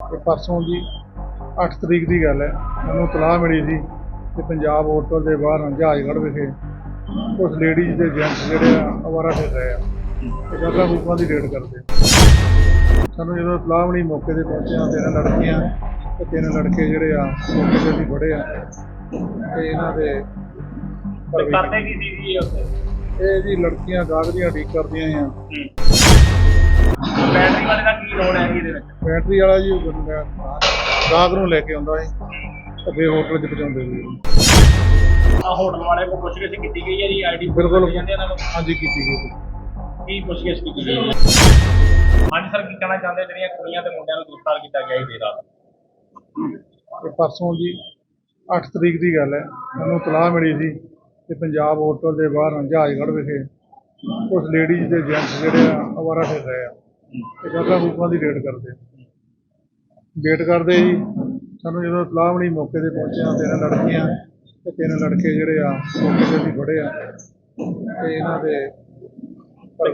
ਤੇ ਪਰਸੋਂ ਦੀ 8 ਤਰੀਕ ਦੀ ਗੱਲ ਹੈ ਮੈਨੂੰ ਤਲਾਹ ਮਿਲੀ ਸੀ ਕਿ ਪੰਜਾਬ ਹੋਟਲ ਦੇ ਬਾਹਰ ਜਹਾਜ਼ਗੜ੍ਹ ਵਿਖੇ ਕੁਝ ਲੇਡੀਜ਼ ਤੇ ਜੈਂਟਸ ਜਿਹੜੇ ਆ ਅਵਾਰਾ ਫਿਰ ਰਹੇ ਆ ਤੇ ਜਗ੍ਹਾ ਰੂਪਾਂ ਦੀ ਰੇਡ ਕਰਦੇ। ਸਾਨੂੰ ਜਦੋਂ ਤਲਾਹ ਮਿਲੀ ਮੌਕੇ ਤੇ ਪਹੁੰਚਿਆ ਤਿੰਨ ਲੜਕੀਆਂ ਤੇ ਤਿੰਨ ਲੜਕੇ ਜਿਹੜੇ ਆ ਮੌਕੇ ਤੇ ਅਸੀਂ ਫੜੇ ਆ ਤੇ ਇਹਨਾਂ ਦੇ ਤੇ ਕਰਦੇ ਕੀ ਸੀ ਜੀ ਉੱਥੇ? ਇਹ ਜੀ ਲੜਕੀਆਂ ਗਾਹਕ ਦੀਆਂ ਠੀਕ ਕਰਦੀਆਂ ਆ। ਬੈਟਰੀ ਵਾਲੇ ਦਾ ਕੀ ਰੋਲ ਹੈ ਜੀ ਇਹਦੇ ਵਿੱਚ? ਬੈਟਰੀ ਵਾਲਾ ਜੀ ਗਾਹਕ ਨੂੰ ਲੈ ਕੇ ਆਉਂਦਾ ਸੀ ਤੇ ਫਿਰ ਹੋਟਲ 'ਚ ਪਹੁੰਚਾਉਂਦੇ ਸੀ। ਆ ਹੋਟਲ ਵਾਲੇ ਕੋ ਪੁੱਛ ਗਿੱਛ ਕੀਤੀ ਗਈ ਹੈ ਜੀ? ਆਈਡੀ ਬਿਲਕੁਲ। ਜਾਂਦੇ ਇਹਨਾਂ ਨੂੰ? ਹਾਂਜੀ ਕੀਤੀ ਗਈ ਸੀ। ਕੀ ਪੁੱਛ ਗਿੱਛ ਕੀਤੀ ਗਈ ਹੈ? ਹਾਂਜੀ ਸਰ ਕੀ ਕਹਿਣਾ ਚਾਹੁੰਦੇ ਜਿਹੜੀਆਂ ਕੁੜੀਆਂ ਤੇ ਮੁੰਡਿਆਂ ਨੂੰ ਗ੍ਰਿਫਤਾਰ ਕੀਤਾ ਗਿਆ ਜੀ ਰਾਤ? ਤੇ ਪਰਸੋਂ ਜੀ 8 ਤਰੀਕ ਦੀ ਗੱਲ ਹੈ। ਮੈਨੂੰ ਤਲਾਹ ਮਿਲੀ ਸੀ ਕਿ ਪੰਜਾਬ ਹੋਟਲ ਦੇ ਬਾਹਰ ਜਹਾਜ਼ਗੜ੍ਹ ਵਿਖੇ ਕੁਝ ਲੇਡੀਜ਼ ਤੇ ਜੈਂਟਸ ਜਿਹੜੇ ਆ ਅਵਾਰਾ ਫਿਰ ਰਹੇ ਆ। ਤੇ ਜਗ੍ਹਾ ਰੂਪਾਂ ਦੀ ਰੇਡ ਕਰਦੇ ਵੇਟ ਕਰਦੇ ਜੀ। ਸਾਨੂੰ ਜਦੋਂ ਤਲਾਹ ਮਿਲੀ ਮੌਕੇ ਤੇ ਪਹੁੰਚਿਆ ਤਿੰਨ ਲੜਕੀਆਂ ਤੇ ਤਿੰਨ ਲੜਕੇ ਜਿਹੜੇ ਆ ਮੌਕੇ ਤੇ ਅਸੀਂ ਫੜੇ ਆ। ਤੇ ਇਹਨਾਂ ਦੇ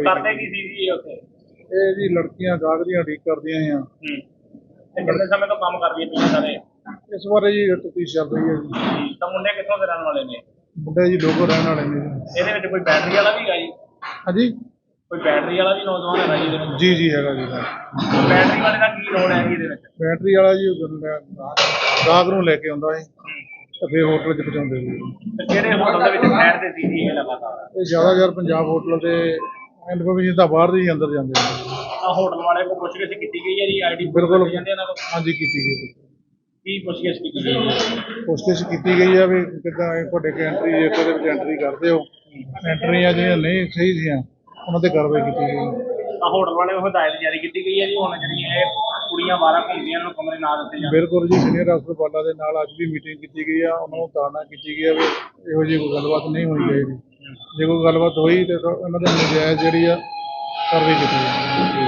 ਕਰਦੇ ਕੀ ਸੀ ਜੀ ਉੱਥੇ? ਇਹ ਜੀ ਲੜਕੀਆਂ ਦੀਆਂ ਠੀਕ ਕਰਦੀਆਂ ਆ। ਤੇ ਕਿੰਨੇ ਸਮੇਂ ਤੋਂ ਕੰਮ ਕਰਦੀਆਂ ਪਈਆਂ ਸਾਰੇ? ਇਸ ਬਾਰੇ ਜੀ ਰਹੀ ਹੈ ਜੀ। ਤਾਂ ਮੁੰਡੇ ਕਿੱਥੋਂ ਦੇ ਰਹਿਣ ਵਾਲੇ ਨੇ? ਮੁੰਡੇ ਜੀ ਲੋਕੋ ਰਹਿਣ ਵਾਲੇ ਨੇ ਇਹਦੇ ਵਿੱਚ ਕੋਈ ਬੈਟਰੀ ਵਾਲਾ ਵੀ ਹੈਗਾ ਜੀ? ਹਾਂਜੀ? ਕੋਈ ਬੈਟਰੀ ਵਾਲਾ ਵੀ ਨੌਜਵਾਨ ਹੈਗਾ ਜੀ ਇਹਦੇ ਵਿੱਚ? ਜੀ ਜੀ ਹੈਗਾ ਜੀ ਬੈਟਰੀ ਵਾਲੇ ਦਾ ਕੀ ਰੋਲ ਹੈ ਜੀ ਇਹਦੇ ਵਿੱਚ? ਬੈਟਰੀ ਵਾਲਾ ਜੀ ਉਹ ਬੰਦਾ ਗਾਹਕ ਨੂੰ ਲੈ ਕੇ ਆਉਂਦਾ ਸੀ ਤੇ ਫਿਰ ਹੋਟਲ 'ਚ ਪਹੁੰਚਾਉਂਦੇ ਸੀ ਤੇ ਕਿਹੜੇ ਹੋਟਲ ਦੇ ਵਿੱਚ ਠਹਿਰਦੇ ਸੀ ਜੀ ਇਹ ਲਗਾਤਾਰ? ਇਹ ਜ਼ਿਆਦਾਤਰ ਪੰਜਾਬ ਹੋਟਲ ਦੇ ਇਨਫੋਰਮੇਸ਼ਨ ਤਾਂ ਬਾਹਰ ਦੇ ਹੀ ਅੰਦਰ ਜਾਂਦੇ ਨੇ। ਆ ਹੋਟਲ ਵਾਲੇ ਕੋ ਪੁੱਛ ਗਿੱਛ ਕੀਤੀ ਗਈ ਹੈ ਜੀ ਆਈਡੀ ਬਿਲਕੁਲ। ਜਾਂਦੇ ਇਹਨਾਂ ਕੋਲ? ਹਾਂਜੀ ਕੀਤੀ ਗਈ। ਕੀ ਪੁੱਛ ਗਿੱਛ ਕੀਤੀ ਗਈ ਹੈ? ਕੋਸ਼ਿਸ਼ ਕੀਤੀ ਗਈ ਆ ਵੀ ਕਿੱਦਾਂ ਇਹ ਤੁਹਾਡੇ ਕੇ ਐਂਟਰੀ ਜੇ ਉਹਦੇ ਵਿੱਚ ਐਂਟਰੀ ਕਰਦੇ ਹੋ। ਐਂਟਰੀਆਂ ਜਿਹੜੀਆਂ ਨਹੀਂ ਸਹੀ ਸੀਆਂ ਉਹਨਾਂ ਤੇ ਕਾਰਵਾਈ ਕੀਤੀ ਗਈ। ਆ ਹੋਟਲ ਵਾਲੇ ਨੂੰ ਹਦਾਇਤ ਜਾਰੀ ਕੀਤੀ ਗਈ ਹੈ ਜੀ ਹੁਣ ਜਿਹੜੀਆਂ ਇਹ ਕੁੜੀਆਂ ਬਾਹਰ ਘੁੰਮਦੀਆਂ ਇਹਨਾਂ ਨੂੰ ਕਮਰੇ ਨਾ ਦਿੱਤੇ ਜਾਣ। ਬਿਲਕੁਲ ਜੀ ਸੀਨੀਅਰ ਅਫਸਰ ਬਾਲਾ ਦੇ ਨਾਲ ਅੱਜ ਵੀ ਮੀਟਿੰਗ ਕੀਤੀ ਗਈ ਆ ਉਹਨਾਂ ਨੂੰ ਤਾੜਨਾ ਕੀਤੀ ਗਈ ਆ ਵੀ ਇਹੋ ਜਿਹੀ ਕੋਈ ਗੱਲਬਾਤ ਨਹੀਂ ਹੋਣੀ ਚਾਹੀਦੀ। ਜੇ ਕੋਈ ਗੱਲਬਾਤ ਹੋਈ ਤੇ ਤਾਂ ਉਹਨਾਂ ਦੇ ਨਜਾਇਜ਼ ਜਿਹੜੀ ਆ ਕਾਰਵਾਈ ਕੀਤੀ ਜਾਵੇ